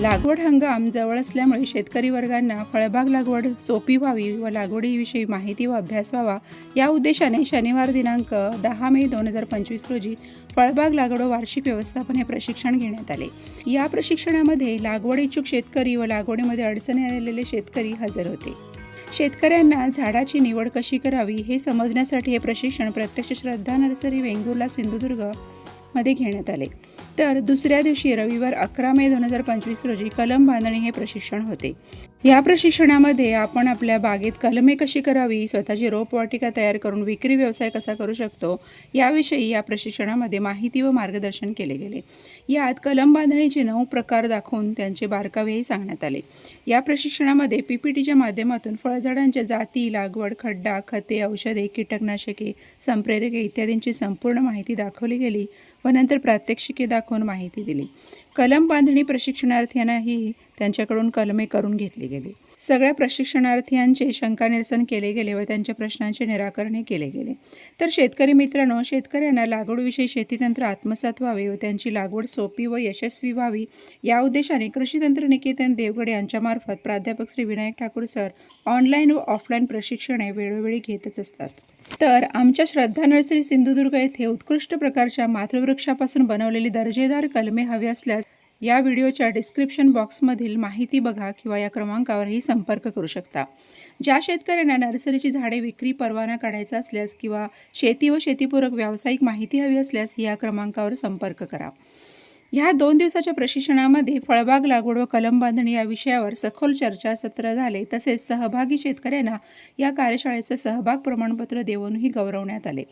लागवड हंगाम जवळ असल्यामुळे शेतकरी वर्गांना फळबाग लागवड सोपी व्हावी व लागवडीविषयी माहिती व अभ्यास व्हावा या उद्देशाने शनिवार दिनांक दहा मे दोन हजार पंचवीस रोजी फळबाग लागवड वार्षिक व्यवस्थापन हे प्रशिक्षण घेण्यात आले. या प्रशिक्षणामध्ये लागवड इच्छुक शेतकरी व लागवडीमध्ये अडचणी आलेले शेतकरी हजर होते. शेतकऱ्यांना झाडाची निवड कशी करावी हे समजण्यासाठी हे प्रशिक्षण प्रत्यक्ष श्रद्धा नर्सरी वेंगुर्ला सिंधुदुर्ग मध्ये घेण्यात आले. तर दुसऱ्या दिवशी रविवार अकरा मे दोन हजार पंचवीस रोजी कलम बांधणी हे प्रशिक्षण होते. या प्रशिक्षणामध्ये आपण आपल्या बागेत कलमे कशी करावी स्वतःची रोपवाटिका तयार करून विक्री व्यवसाय कसा करू शकतो याविषयी या प्रशिक्षणामध्ये माहिती व मार्गदर्शन केले गेले. यात कलम बांधणीचे नऊ प्रकार दाखवून त्यांचे बारकावेही सांगण्यात आले. या प्रशिक्षणामध्ये पी पी टीच्या माध्यमातून फळझाडांच्या जाती लागवड खड्डा खते औषधे कीटकनाशके संप्रेरके इत्यादींची संपूर्ण माहिती दाखवली गेली. व नंतर प्रात्यक्षिके दाखवून माहिती दिली. कलम बांधणी प्रशिक्षणार्थ्यांनाही त्यांच्याकडून कलमे करून घेतली गेली. सगळ्या प्रशिक्षणार्थ्यांचे शंका निरसन केले गेले व त्यांच्या प्रश्नांचे निराकरणही केले गेले. तर शेतकरी मित्रांनो शेतकऱ्यांना लागवडविषयी शेतीतंत्र आत्मसात व्हावे व त्यांची लागवड सोपी व यशस्वी व्हावी या उद्देशाने कृषी तंत्र निकेतन देवगड यांच्यामार्फत प्राध्यापक श्री विनायक ठाकूर सर ऑनलाईन व ऑफलाईन प्रशिक्षणे वेळोवेळी घेतच असतात. तर आमच्या श्रद्धा नर्सरी सिंधुदुर्ग येथे उत्कृष्ट प्रकारच्या मातृवृक्षापासून बनवलेली दर्जेदार कलमे हवी असल्यास या व्हिडिओच्या डिस्क्रिप्शन बॉक्समधील माहिती बघा किंवा या क्रमांकावरही संपर्क करू शकता. ज्या शेतकऱ्यांना नर्सरीची झाडे विक्री परवाना काढायचा असल्यास किंवा शेती व शेतीपूरक व्यावसायिक माहिती हवी असल्यास या क्रमांकावर संपर्क करा. ह्या दोन दिवसाच्या प्रशिक्षणामध्ये फळबाग लागवड व कलम बांधणी या विषयावर सखोल चर्चासत्र झाले. तसेच सहभागी शेतकऱ्यांना या कार्यशाळेचं सहभाग प्रमाणपत्र देऊनही गौरवण्यात आले.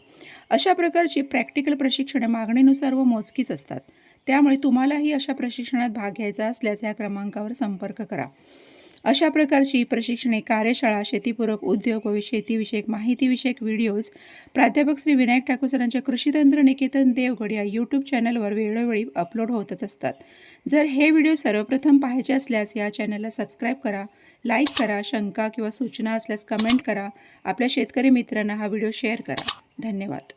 अशा प्रकारची प्रॅक्टिकल प्रशिक्षण मागणीनुसार व मोजकीच असतात. त्यामुळे तुम्हालाही अशा प्रशिक्षणात भाग घ्यायचा असल्यास या क्रमांकावर संपर्क करा. अशा प्रकारची प्रशिक्षणे कार्यशाळा शेतीपूरक उद्योग व शेतीविषयक माहितीविषयक व्हिडिओज प्राध्यापक श्री विनायक ठाकूर सरांच्या कृषीतंत्र निकेतन देवगड या यूट्यूब चॅनलवर वेळोवेळी अपलोड होतच असतात. जर हे व्हिडिओ सर्वप्रथम पाहायचे असल्यास या चॅनलला सबस्क्राईब करा लाईक करा शंका किंवा सूचना असल्यास कमेंट करा. आपल्या शेतकरी मित्रांना हा व्हिडिओ शेअर करा. धन्यवाद.